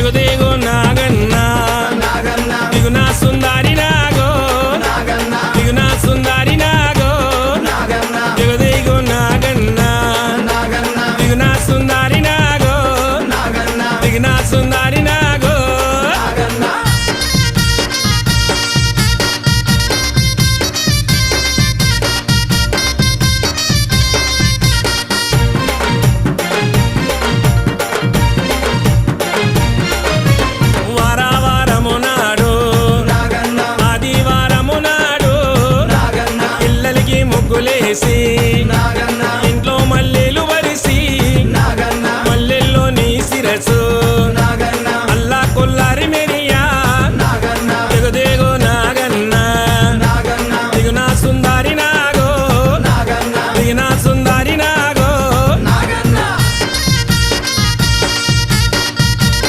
దిగు దిగు నాగన్న. దిగు నా సుందరి నాగో. దిగు నా సుందరి నాగో. దిగు దిగు నాగన్న. దిగు నా సుందరి నాగో. దిగు నా సుందరి రంగులేసి నాగ